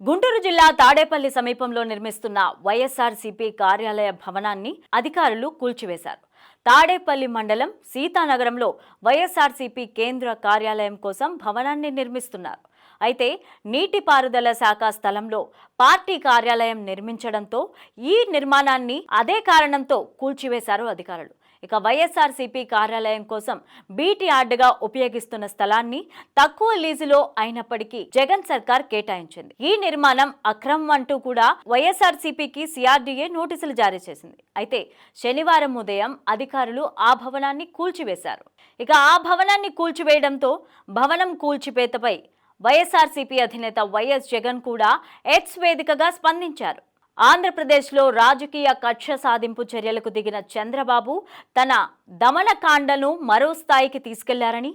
గుంటూరు జిల్లా తాడేపల్లి సమీపంలో నిర్మిస్తున్న వైఎస్ఆర్సీపీ కార్యాలయ భవనాన్ని అధికారులు కూల్చివేశారు. తాడేపల్లి మండలం సీతానగరంలో వైఎస్ఆర్సీపీ కేంద్ర కార్యాలయం కోసం భవనాన్ని నిర్మిస్తున్నారు. అయితే నీటిపారుదల శాఖ స్థలంలో పార్టీ కార్యాలయం నిర్మించడంతో ఈ నిర్మాణాన్ని అదే కారణంతో కూల్చివేశారు అధికారులు. ఇక వైఎస్ఆర్సీపీ కార్యాలయం కోసం బీటీ యార్డుగా ఉపయోగిస్తున్న స్థలాన్ని తక్కువ లీజులో అయినప్పటికీ జగన్ సర్కార్ కేటాయించింది. ఈ నిర్మాణం అక్రమం అంటూ కూడా వైఎస్ఆర్సీపీకి సిఆర్డీఏ నోటీసులు జారీ చేసింది. అయితే శనివారం ఉదయం అధికారులు ఆ భవనాన్ని కూల్చివేశారు. ఇక ఆ భవనాన్ని కూల్చివేయడంతో భవనం కూల్చిపేతపై వైఎస్ఆర్సీపీ అధినేత వైఎస్ జగన్ కూడా ఎక్స్ వేదికగా స్పందించారు. ఆంధ్రప్రదేశ్లో రాజకీయ కక్ష సాధింపు చర్యలకు దిగిన చంద్రబాబు తన దమనకాండను మరో స్థాయికి తీసుకెళ్ళారని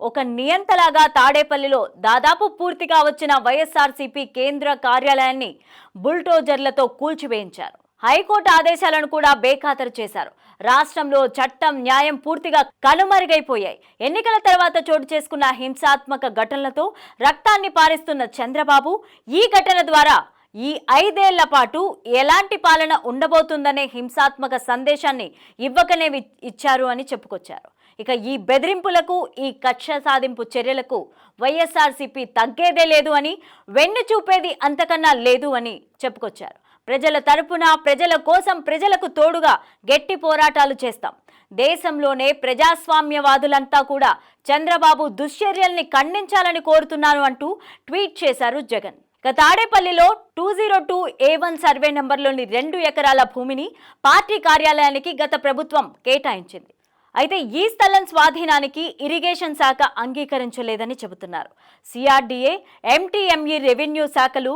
ఒక నియంతలాగా తాడేపల్లిలో దాదాపు పూర్తిగా వచ్చిన వైఎస్ఆర్సీపీ కేంద్ర కార్యాలయాన్ని బుల్టోజర్లతో కూల్చివేయించారు. హైకోర్టు ఆదేశాలను కూడా బేఖాతరు చేశారు. రాష్ట్రంలో చట్టం న్యాయం పూర్తిగా కనుమరుగైపోయాయి. ఎన్నికల తర్వాత చోటు చేసుకున్న హింసాత్మక ఘటనలతో రక్తాన్ని పారిస్తున్న చంద్రబాబు ఈ ఘటన ద్వారా ఈ ఐదేళ్ళ పాటు ఎలాంటి పాలన ఉండబోతుందనే హింసాత్మక సందేశాన్ని ఇవ్వకనే ఇచ్చారు అని చెప్పుకొచ్చారు. ఇక ఈ బెదిరింపులకు ఈ కక్ష సాధింపు చర్యలకు వైఎస్ఆర్సీపీ తగ్గేదే లేదు అని వెన్ను చూపేది అంతకన్నా లేదు అని చెప్పుకొచ్చారు. ప్రజల తరపున ప్రజల కోసం ప్రజలకు తోడుగా గట్టి పోరాటాలు చేస్తాం. దేశంలోనే ప్రజాస్వామ్యవాదులంతా కూడా చంద్రబాబు దుశ్చర్యల్ని ఖండించాలని కోరుతున్నాను అంటూ ట్వీట్ చేశారు జగన్. ఇక తాడేపల్లిలో two zero two A one survey నెంబర్లోని రెండు ఎకరాల భూమిని పార్టీ కార్యాలయానికి గత ప్రభుత్వం కేటాయించింది. అయితే ఈ స్థలం స్వాధీనానికి ఇరిగేషన్ శాఖ అంగీకరించలేదని చెబుతున్నారు. సిఆర్డీఏ ఎంటీఎంఈ రెవెన్యూ శాఖలు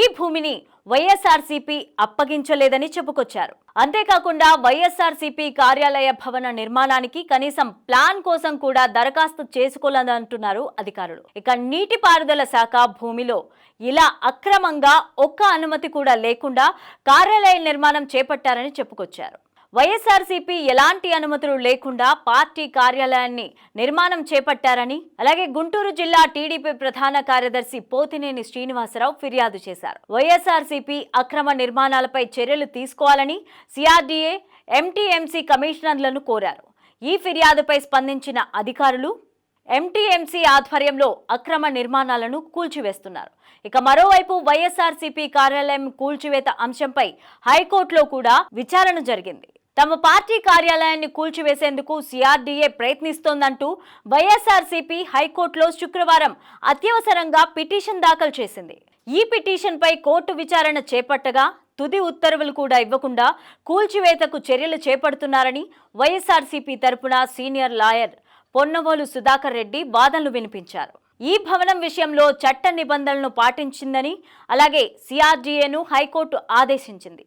ఈ భూమిని వైఎస్ఆర్సీపీ అప్పగించలేదని చెప్పుకొచ్చారు. అంతేకాకుండా వైఎస్ఆర్సీపీ కార్యాలయ భవన నిర్మాణానికి కనీసం ప్లాన్ కోసం కూడా దరఖాస్తు చేసుకోలేదంటున్నారు అధికారులు. ఇక నీటిపారుదల శాఖ భూమిలో ఇలా అక్రమంగా ఒక్క అనుమతి కూడా లేకుండా కార్యాలయ నిర్మాణం చేపట్టారని చెప్పుకొచ్చారు. వైఎస్ఆర్సీపీ ఎలాంటి అనుమతులు లేకుండా పార్టీ కార్యాలయాన్ని నిర్మాణం చేపట్టారని అలాగే గుంటూరు జిల్లా టీడీపీ ప్రధాన కార్యదర్శి పోతినేని శ్రీనివాసరావు ఫిర్యాదు చేశారు. వైఎస్ఆర్సీపీ అక్రమ నిర్మాణాలపై చర్యలు తీసుకోవాలని సిఆర్డీఏ ఎంటీఎంసీ కమిషనర్లను కోరారు. ఈ ఫిర్యాదుపై స్పందించిన అధికారులు ఎంటీఎంసీ ఆధ్వర్యంలో అక్రమ నిర్మాణాలను కూల్చివేస్తున్నారు. ఇక మరోవైపు వైఎస్ఆర్సీపీ కార్యాలయం కూల్చివేత అంశంపై హైకోర్టులో కూడా విచారణ జరిగింది. తమ పార్టీ కార్యాలయాన్ని కూల్చివేసేందుకు సిఆర్డీఏ ప్రయత్నిస్తోందంటూ వైఎస్ఆర్సీపీ హైకోర్టులో శుక్రవారం అత్యవసరంగా పిటిషన్ దాఖలు చేసింది. ఈ పిటిషన్పై కోర్టు విచారణ చేపట్టగా తుది ఉత్తర్వులు కూడా ఇవ్వకుండా కూల్చివేతకు చర్యలు చేపడుతున్నారని వైఎస్ఆర్సీపీ తరపున సీనియర్ లాయర్ పొన్నవోలు సుధాకర్ రెడ్డి వాదనలు వినిపించారు. ఈ భవనం విషయంలో చట్ట నిబంధనలను పాటించిందని అలాగే సిఆర్డీఏను హైకోర్టు ఆదేశించింది.